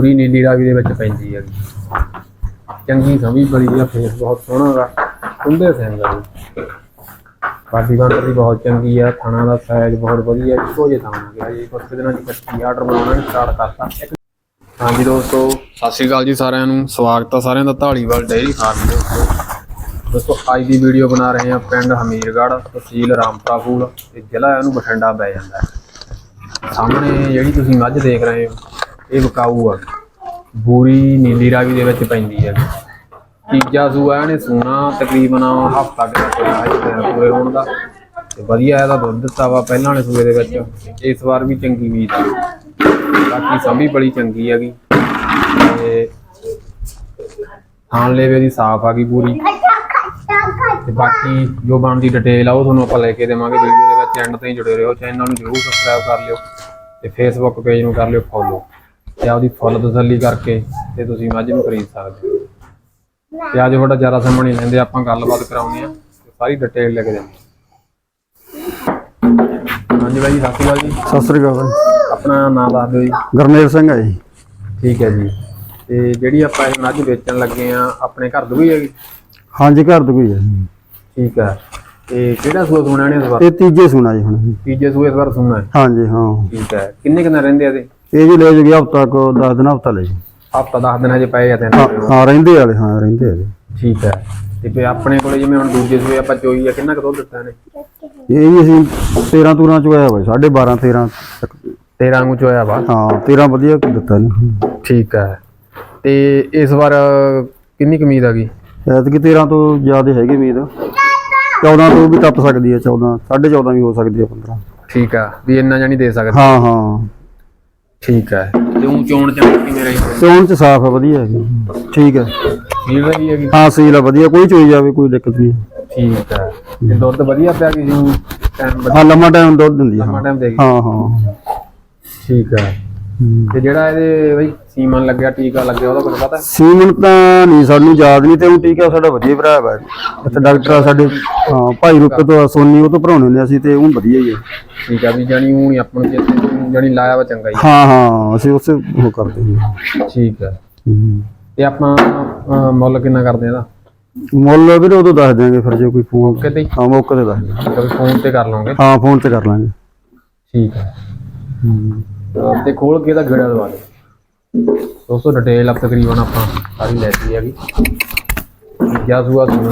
ਪੂਰੀ ਨੀਲੀ ਰਾਵੀ ਦੇ ਵਿੱਚ ਪੈਂਦੀ ਹੈ ਚੰਗੀ ਸਮੀ ਬੜੀ ਆ ਫੇਸ ਬਹੁਤ ਸੋਹਣਾ ਗਾ ਕੁੰਡੇ ਸਿੰਘ ਆ ਜੀ। ਬਾਡੀ ਬਾਂਦਰ ਦੀ ਬਹੁਤ ਚੰਗੀ ਆ, ਥਾਣਾ ਦਾ ਸਾਈਜ਼ ਬਹੁਤ ਵਧੀਆ, ਇੱਕੋ ਜਿਹਾ ਥਾਣਾ ਗਿਆ ਜੀ। ਕੁਝ ਦਿਨਾਂ ਦੀ ਕੱਟੀ ਆਰਡਰ ਬਣਾਉਣਾ ਨੇ ਸਟਾਰਟ ਕਰਤਾ। ਹਾਂਜੀ ਦੋਸਤੋ, ਸਤਿ ਸ਼੍ਰੀ ਅਕਾਲ ਜੀ ਸਾਰਿਆਂ ਨੂੰ। ਸਵਾਗਤ ਆ ਸਾਰਿਆਂ ਦਾ ਢਾਲੀਵਾਲ ਡੇਅਰੀ ਫਾਰਮ ਦੇ ਉੱਤੇ ਦੋਸਤੋ, ਅੱਜ ਦੀ ਵੀਡੀਓ ਬਣਾ ਰਹੇ ਹਾਂ ਪਿੰਡ ਹਮੀਰਗੜ੍ਹ, ਤਹਿਸੀਲ ਰਾਮਪੁਰਾ ਫੂਲ ਤੇ ਜ਼ਿਲ੍ਹਾ ਇਹਨੂੰ ਬਠਿੰਡਾ ਪੈ ਜਾਂਦਾ ਸਾਹਮਣੇ ਜਿਹੜੀ ਤੁਸੀਂ ਮੱਝ ਦੇਖ ਰਹੇ ਹੋ ਇਹ ਵਿਕਾਊ ਆ। ਬੂਰੀ ਨੀਲੀ ਰਾਵੀ ਦੇ ਵਿੱਚ ਪੈਂਦੀ ਹੈ ਤੀਜਾ ਸੂਆ ਇਹਨੇ ਸੂਣਾ ਤਕਰੀਬਨ ਹਫਤਾ ਕੁ ਤੱਕ ਹੋਇਆ ਪੂਰੇ ਹੋਣ ਦਾ। ਤੇ ਵਧੀਆ ਇਹਦਾ ਦੁੱਧ ਦਿੱਤਾ ਵਾ ਪਹਿਲਾਂ ਵਾਲੇ ਸੂਏ ਦੇ ਵਿੱਚ। ਇਸ ਵਾਰ ਵੀ ਚੰਗੀ ਉਮੀਦ ਹੈ ਬਾਕੀ ਸੰਭੀ ਬੜੀ ਚੰਗੀ ਹੈਗੀ। ਤੇ ਖਾਣ ਲੇਵੇ ਦੀ ਸਾਫ਼ ਆ ਗਈ ਪੂਰੀ। ਤੇ ਬਾਕੀ ਜੋ ਬਣਦੀ ਡਿਟੇਲ ਆ ਉਹ ਤੁਹਾਨੂੰ ਆਪਾਂ ਲੈ ਕੇ ਦੇਵਾਂਗੇ ਵੀਡੀਓ ਦੇ ਵਿੱਚ। ਐਂਡ ਤਾਈਂ ਜੁੜੇ ਰਹੋ। ਚੈਨਲ ਨੂੰ ਜਰੂਰ ਸਬਸਕ੍ਰਾਈਬ ਕਰ ਲਿਓ। ਤੇ ਫੇਸਬੁੱਕ ਪੇਜ ਨੂੰ ਕਰ ਲਿਓ। ਫੋਲੋ ਤੇ ਆਪਦੀ ਫੁੱਲ ਤਸੱਲੀ ਕਰਕੇ ਤੇ ਤੁਸੀਂ ਮੱਝ ਨੂੰ ਖਰੀਦ ਸਕਦੇ ਹੋ। ਤੇ ਅੱਜ ਤੁਹਾਡਾ ਜ਼ਿਆਦਾ ਸਮਾਂ ਨਹੀਂ ਲੈਂਦੇ ਆਪਾਂ ਗੱਲਬਾਤ ਕਰਾਉਂਦੇ ਆ ਤੇ ਸਾਰੀ ਡਿਟੇਲ ਲੈ ਕੇ ਦਿੰਦੇ ਹਾਂਜੀ ਬਾਈ ਸਤਿ ਸ਼੍ਰੀ ਅਕਾਲ ਜੀ। ਸਤਿ ਸ੍ਰੀ ਅਕਾਲ ਜੀ। ਆਪਣਾ ਨਾਮ ਦੱਸ ਦਿਓ ਜੀ। ਗਰਮੇਲ ਸਿੰਘ ਹੈ ਜੀ। ਠੀਕ ਹੈ ਜੀ। ਤੇ ਜਿਹੜੀ ਆਪਾਂ ਇਹ ਮੱਝ ਵੇਚਣ ਲੱਗੇ ਆ ਆਪਣੇ ਘਰ ਦੀ ਹੀ ਹੈਗੀ? ਹਾਂਜੀ ਘਰ ਕੋਈ ਹੈ ਜੀ। ਠੀਕ ਹੈ। ਤੇ ਕਿਹੜਾ ਸੂਆ ਸੁਣਾ ਨੇ ਇਸ ਵਾਰ? ਇਹ ਤੀਜੇ ਸੁਣਾ ਜੀ ਹੁਣ। ਤੀਜੇ ਸੂਏ ਇਸ ਵਾਰ ਸੁਣਾ ਹਾਂਜੀ ਹਾਂ। ਠੀਕ ਹੈ। ਕਿੰਨੇ ਕਿੰਨਾ ਰਹਿੰਦੇ ਆ ਇਹਦੇ? ਇਹ ਜੀ ਲੈ ਜੂਗੀ ਹਫਤਾ ਕੋ 10 ਦਿਨ ਹਫਤਾ ਲੈ ਜੀ। ਹਫਤਾ 10 ਦਿਨ ਹਜੇ ਪਏ ਆ ਤੇ ਹਾਂ ਹਾਂ ਰਹਿੰਦੇ ਵਾਲੇ ਹਾਂ ਰਹਿੰਦੇ ਆ ਜੀ ਠੀਕ ਹੈ। ਤੇ ਫਿਰ ਆਪਣੇ ਕੋਲੇ ਜਿਵੇਂ ਹੁਣ ਦੂਜੇ ਸੂਏ ਆਪਾਂ ਚੋਈ ਆ ਕਿੰਨਾ ਕੁ ਦੁੱਧ ਦਿੱਤਾ ਨੇ ਇਹ ਵੀ ਅਸੀਂ 13 ਤੂਰਾਂ ਚ ਹੋਇਆ ਵਾ 12.5 13 ਤੱਕ। 13 ਵਾਂਗੂ ਚੋਇਆ ਵਾ? ਹਾਂ 13 ਵਧੀਆ ਦਿੱਤਾ ਨਹੀਂ ਠੀਕ ਹੈ। ਤੇ ਇਸ ਵਾਰ ਕਿੰਨੀ ਕੁ ਉਮੀਦ ਆ ਗਈ? ਐਤਕੀ 13 ਤੋਂ ਜ਼ਿਆਦਾ ਹੈਗੀ ਉਮੀਦ। 14 ਤੋਂ ਵੀ ਟੱਪ ਸਕਦੀ ਹੈ 14 14.5 ਵੀ ਹੋ ਸਕਦੀ ਹੈ 15 ਠੀਕ ਆ ਵੀ ਇੰਨਾ ਜਾਨੀ ਦੇ ਸਕਦੇ। ਹਾਂ ਹਾਂ। ਠੀਕ ਹੈ। ਤੇ ਉਹ ਚੋਣ ਚ ਕਿਵੇਂ ਰਹੀ? ਸੋਨ ਚ ਸਾਫ਼ ਹੈ ਵਧੀਆ ਹੈਗੀ ਠੀਕ ਹੈ। ਫੀਲ ਰਹੀ ਹੈਗੀ? ਹਾਂ ਸੀਲ ਹੈ ਵਧੀਆ। ਕੋਈ ਚੋਈ ਜਾਵੇ ਕੋਈ ਦਿੱਕਤ ਨਹੀਂ। ਠੀਕ ਹੈ। ਤੇ ਦੁੱਧ ਵਧੀਆ ਪਿਆ ਕਿ ਜਿਉਂ ਟਾਈਮ ਹਾਂ ਲੰਮਾ ਟਾਈਮ ਦੁੱਧ ਦਿੰਦੀ ਹੈ। ਲੰਮਾ ਹਾਂ ਟਾਈਮ ਦੇਗੀ ਹਾਂ ਹਾਂ। ਠੀਕ ਹੈ। ਤੇ ਜਿਹੜਾ ਇਹਦੇ ਬਈ ਸੀਮਨ ਲੱਗਿਆ ਟੀਕਾ ਲੱਗਿਆ ਉਹਦਾ ਕੁਝ ਪਤਾ? ਸੀਮਨ ਤਾਂ ਨਹੀਂ ਸਾਨੂੰ ਯਾਦ ਨਹੀਂ ਤੇ ਉਹ ਟੀਕਾ ਸਾਡਾ ਵਧੀਆ ਭਰਾ ਹੈ ਇੱਥੇ ਡਾਕਟਰ ਆ ਸਾਡੇ ਹਾਂ ਭਾਈ ਰੁੱਕ ਤੋਂ ਆ, ਸੋਨੀ ਉਹ ਤੋਂ ਭਰਾਉਣੇ ਹੁੰਦੇ ਅਸੀਂ ਤੇ ਉਹ ਵਧੀਆ ਹੀ ਹੈ ਠੀਕ ਆ ਵੀ ਜਾਨੀ ਨਹੀਂ ਆਪਾਂ ਨੂੰ ਜਿੱਥੇ ਜਾਨੀ ਲਾਇਆ ਵਾ ਚੰਗਾ ਹੀ। ਹਾਂ ਹਾਂ ਅਸੀਂ ਉਸੇ ਉਹ ਕਰਦੇ ਹਾਂ ਠੀਕ ਹੈ ਹੂੰ। ਤੇ ਆਪਾਂ ਅਹ, ਮੁੱਲ ਕਿੰਨਾ ਕਰਦੇ ਆ ਇਹਦਾ? ਮੁੱਲ ਵੀਰੇ ਉਦੋਂ ਦੱਸ ਦਿਆਂਗੇ ਫਿਰ ਜੇ ਕੋਈ ਫੋਨ ਕਿਤੇ ਹਾਂ। ਮੌਕੇ ਤੇ ਦੱਸ ਦਿਆਂਗੇ। ਕਦੇ ਫੋਨ ਤੇ ਕਰ ਲਵਾਂਗੇ ਹਾਂ ਫੋਨ ਤੇ ਕਰ ਲਾਂਗੇ। ਠੀਕ ਹੈ। ਅਹ, ਤੇ ਖੋਲ ਕੇ ਇਹਦਾ ਗੇੜਾ ਦਵਾ ਦੇ। ਦੋਸਤੋ ਡਿਟੇਲ ਆਪ ਤਕਰੀਬਨ ਆਪਾਂ ਸਾਰੀ ਲੈਤੀ ਹੈਗੀ। ਜਾਂ ਸੂਆ ਸੁਣਾ।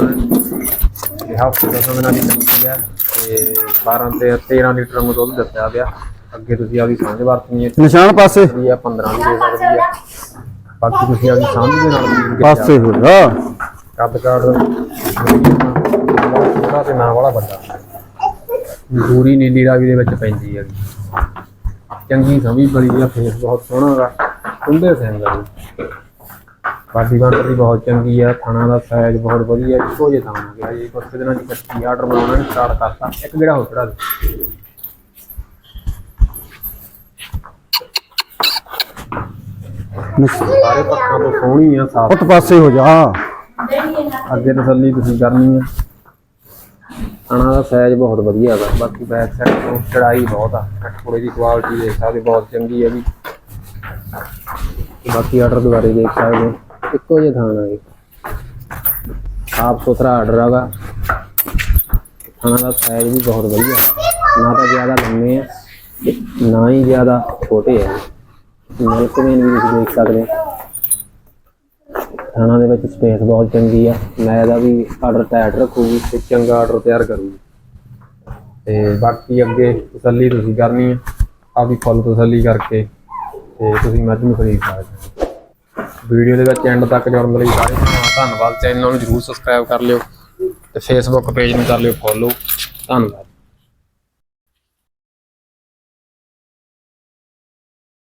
ਇਹ ਹਫ਼ਤੇ ਦਾ ਸਮੇਂ ਕੱਟੀ ਹੈ ਤੇ 12 ਤੇ 13 ਲੀਟਰ ਨੂੰ ਦੁੱਧ ਦਿੱਤਾ ਪਿਆ ਅੱਗੇ ਤੁਸੀਂ ਆਪਦੀ ਸਮਝ ਵਰਤਣੀ ਹੈ। ਨਿਸ਼ਾਨ ਪਾਸੇ। ਜਿਹੜੀ ਆ 15 ਵੀ ਦੇ ਸਕਦੀ ਹੈ ਬਾਕੀ ਤੁਸੀਂ ਆਪਦੀ ਸਮਝ ਦੇ ਨਾਲ ਵੀ ਪਾਸੇ ਹੋ ਜਾ। ਕੱਦ ਕਾੜ ਥੋੜਾ ਤੇ ਨਾ ਵਾਲਾ ਵੱਡਾ। ਪੂਰੀ ਨੀਲੀ ਰਾਵੀ ਦੇ ਵਿੱਚ ਪੈਂਦੀ ਹੈ ਚੰਗੀ ਸਮੀ ਬੜੀ ਆ ਫੇਸ ਬਹੁਤ ਸੋਹਣਾ ਗਾ ਕੁੰਡੇ ਸਿੰਘ ਆ ਜੀ। ਬਾਡੀ ਬਾਂਦਰ ਦੀ ਬਹੁਤ ਚੰਗੀ ਆ ਥਾਣਾ ਦਾ ਸਾਈਜ਼ ਬਹੁਤ ਵਧੀਆ ਇੱਕੋ ਜਿਹਾ ਥਾਣਾ ਗਿਆ ਜੀ। ਕੁਝ ਦਿਨਾਂ ਦੀ ਕੱਟੀ ਆਰਡਰ ਬਣਾਉਣਾ ਸਟਾਰਟ ਕਰਤਾ। ਇੱਕ ਜਿਹੜਾ ਹੋ ਚੜਾ ਦੇ ਸਾਰੇ ਪੱਖਾਂ ਤੋਂ ਸੋਹਣੀ ਆ ਸਾਫ਼। ਉੱਤ ਪਾਸੇ ਹੋ ਜਾ ਅੱਗੇ ਤਸੱਲੀ ਤੁਸੀਂ ਕਰਨੀ ਹੈ ਖਾਣਾ ਦਾ ਸਾਈਜ਼ ਬਹੁਤ ਵਧੀਆ ਹੈਗਾ ਬਾਕੀ ਬੈਕ ਸਾਈਡ ਤੋਂ ਚੜਾਈ ਬਹੁਤ ਆ। ਕੱਟਪੁੜੇ ਦੀ ਕੁਆਲਿਟੀ ਦੇਖ ਸਕਦੇ ਬਹੁਤ ਚੰਗੀ ਹੈ ਵੀ। ਬਾਕੀ ਆਰਡਰ ਦੁਬਾਰੇ ਦੇਖ ਸਕਦੇ ਹੋ। ਇੱਕੋ ਜਿਹਾ ਥਾਣਾ ਹੈ ਸਾਫ਼ ਸੁਥਰਾ ਆਰਡਰ ਹੈਗਾ ਖਾਣਾ ਦਾ ਸਾਈਜ਼ ਵੀ ਬਹੁਤ ਵਧੀਆ। ਨਾ ਤਾਂ ਜ਼ਿਆਦਾ ਲੰਮੇ ਆ ਨਾ ਹੀ ਜ਼ਿਆਦਾ ਛੋਟੇ ਆ। ਮਿਲਕ ਵੇਨ ਵੀ ਤੁਸੀਂ ਦੇਖ ਸਕਦੇ। ਹੋ ਥਾਣਾ ਦੇ ਵਿੱਚ ਸਪੇਸ ਬਹੁਤ ਚੰਗੀ ਆ। ਮੈਂ ਇਹਦਾ ਵੀ ਆਰਡਰ ਟਾਈਟ ਰੱਖੂਗੀ ਤੇ ਚੰਗਾ ਆਰਡਰ ਤਿਆਰ ਕਰੂਗੀ। ਤੇ ਬਾਕੀ ਅੱਗੇ ਤਸੱਲੀ ਤੁਸੀਂ ਕਰਨੀ ਹੈ ਆਪਦੀ ਫੁੱਲ ਤਸੱਲੀ ਕਰਕੇ ਤੇ ਤੁਸੀਂ ਮੱਝ ਨੂੰ ਖਰੀਦ ਸਕਦੇ ਹੋ। ਵੀਡੀਓ ਦੇ ਵਿੱਚ ਐਂਡ ਤੱਕ ਜੁੜਨ ਲਈ ਸਾਰੇ ਭਰਾਵਾਂ ਧੰਨਵਾਦ। ਚੈਨਲ ਨੂੰ ਜਰੂਰ ਸਬਸਕ੍ਰਾਈਬ ਕਰ ਲਿਓ ਤੇ ਫੇਸਬੁੱਕ ਪੇਜ ਨੂੰ ਕਰ ਲਿਓ। ਫੋਲੋ ਧੰਨਵਾਦ।